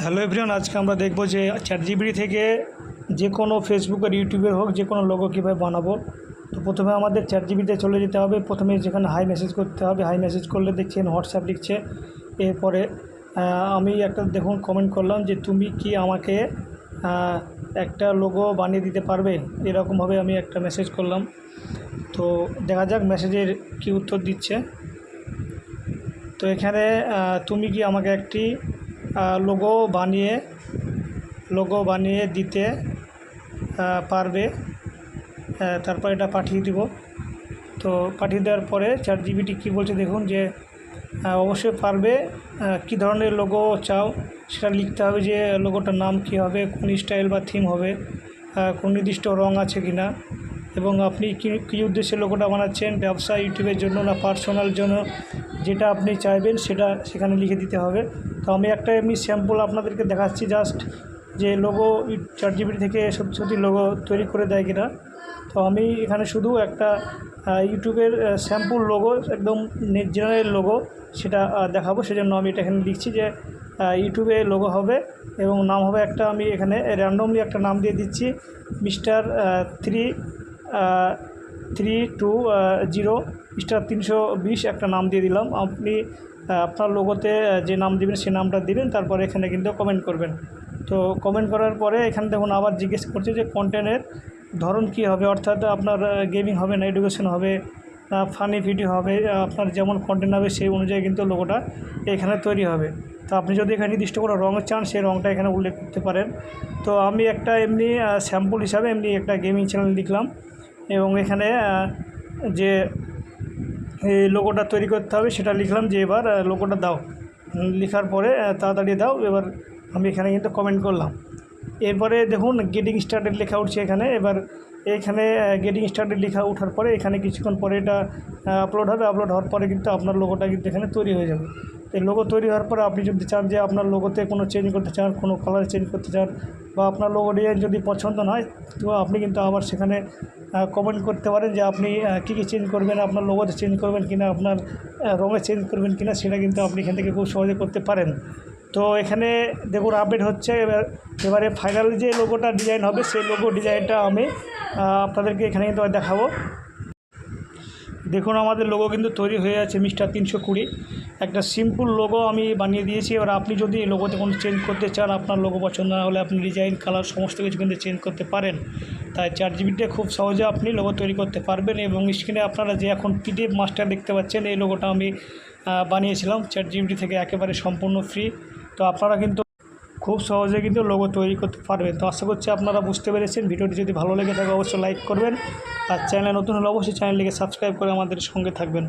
Hello everyone, আজকে আমরা দেখব যে চ্যাট জিবিডি থেকে যে কোনো ফেসবুক আর ইউটিউবের হোক, যে কোনো লোগো কীভাবে বানাবো। তো প্রথমে আমাদের চ্যাট জিবিতে চলে যেতে হবে। প্রথমে যেখানে হাই মেসেজ করতে হবে হাই মেসেজ করলে দেখছেন হোয়াটসঅ্যাপ লিখছে। এরপরে আমি একটা দেখুন কমেন্ট করলাম যে তুমি কি আমাকে একটা লোগো বানিয়ে দিতে পারবে? এরকমভাবে আমি একটা মেসেজ করলাম। তো দেখা যাক মেসেজের কি উত্তর দিচ্ছে। তো এখানে তুমি কি আমাকে একটি লোগো বানিয়ে লোগো বানিয়ে দিতে পারবে। তারপর এটা পাঠিয়ে দিব। তো পাঠিয়ে দেওয়ার পরে চার জিবিটি কী বলছে দেখুন যে অবশ্যই পারবে। কী ধরনের লোগো চাও সেটা লিখতে হবে যে লোগোটার নাম কী হবে, কোন স্টাইল বা থিম হবে কোন নির্দিষ্ট রং আছে কি না এবং আপনি কী কী উদ্দেশ্যে লোগোটা বানাচ্ছেন, ব্যবসা, ইউটিউবের জন্য না পার্সোনাল জন্য, যেটা আপনি চাইবেন সেটা সেখানে লিখে দিতে হবে। তো আমি একটা এমনি স্যাম্পল আপনাদেরকে দেখাচ্ছি জাস্ট যে লোগো চার জিবি থেকে সত্যি সত্যি লোগো তৈরি করে দেয় কিনা। তো আমি এখানে শুধু একটা ইউটিউবের স্যাম্পল লোগো একদম জেনারেল লোগো সেটা দেখাবো। সেজন্য আমি এটা এখানে লিখছি যে ইউটিউবে লোগো হবে এবং নাম হবে একটা, আমি এখানে র্যান্ডমলি একটা নাম দিয়ে দিচ্ছি, mister three three two zero star তিনশো বিশ একটা নাম দিয়ে দিলাম। আপনি আপনার লোগোতে যে নাম দিবেন, সে নামটা দিবেন, তারপরে এখানে কিন্তু কমেন্ট করবেন। তো কমেন্ট করার পরে এখানে দেখুন, আবার জিজ্ঞেস করছে যে কন্টেন্টের ধরন কী হবে? অর্থাৎ আপনার গেমিং হবে না এডুকেশন হবে না ফানি ভিডিও হবে আপনার যেমন কন্টেন্ট হবে, সেই অনুযায়ী কিন্তু লোগোটা এখানে তৈরি হবে। তো আপনি যদি এখানে নির্দিষ্ট কোনো রঙ চান, সেই রঙটা এখানে উল্লেখ করতে পারেন। তো আমি একটা এমনি স্যাম্পল হিসাবে এমনি একটা গেমিং চ্যানেল লিখলাম। এবং এখানে যে লোগোটা তৈরি করতে হবে, সেটা লিখলাম যে এবার লোগোটা দাও। লেখার পরে তাড়াতাড়ি দাও, এবার আমি এখানে কিন্তু কমেন্ট করলাম। এরপরে দেখুন গেটিং স্টার্টেড লেখা উঠছে এখানে। এবার এখানে গেটিং স্টার্টেড লেখা ওঠার পরে, এখানে কিছুক্ষণ পরে এটা আপলোড হবে। আপলোড হওয়ার পরে কিন্তু আপনার লোগোটা কিন্তু এখানে তৈরি হয়ে যাবে। এই লোগো তৈরি হওয়ার পরে আপনি যদি চান যে আপনার লোগোতে কোনো চেঞ্জ করতে চান, কোনো কালার চেঞ্জ করতে চান বা আপনার লোগো ডিজাইন যদি পছন্দ না হয়, তো আপনি কিন্তু আবার সেখানে কমেন্ট করতে পারেন যে আপনি কী কী চেঞ্জ করবেন, আপনার লোগোতে চেঞ্জ করবেন কিনা, আপনার রঙে চেঞ্জ করবেন কিনা, সেটা কিন্তু আপনি এখান থেকে খুব সহজে করতে পারেন। তো এখানে দেখুন আপডেট হচ্ছে, এবার, এবারে ফাইনাল যে লোগোটা ডিজাইন হবে, সেই লোগো ডিজাইনটা আমি আপনাদেরকে এখানে কিন্তু দেখাবো। দেখুন, আমাদের লোগো কিন্তু তৈরি হয়ে আছে মিস্টার তিনশো কুড়ি। একটা সিম্পল লোগো আমি বানিয়ে দিয়েছি। এবার আপনি যদি লোগোতে কোনো চেঞ্জ করতে চান, আপনার লোগো পছন্দ না হলে আপনি ডিজাইন কালার সমস্ত কিছু কিন্তু চেঞ্জ করতে পারেন। তাই চার জিবিতে খুব সহজে আপনি লোগো তৈরি করতে পারবেন এবং স্ক্রিনে আপনারা যে এখন পিডিএফ মাস্টার দেখতে পাচ্ছেন, এই লোগোটা আমি বানিয়েছিলাম। চার জিবিটি থেকে একেবারে সম্পূর্ণ ফ্রি তো আপনারা কিন্তু খুব সহজে কিন্তু লোগো তৈরি করতে পারবেন। তো আশা করছি আপনারা বুঝতে পেরেছেন। ভিডিওটি যদি ভালো লেগে থাকে, অবশ্যই লাইক করবেন। আর চ্যানেলে নতুন হলে অবশ্যই চ্যানেলটিকে সাবস্ক্রাইব করে আমাদের সঙ্গে থাকবেন।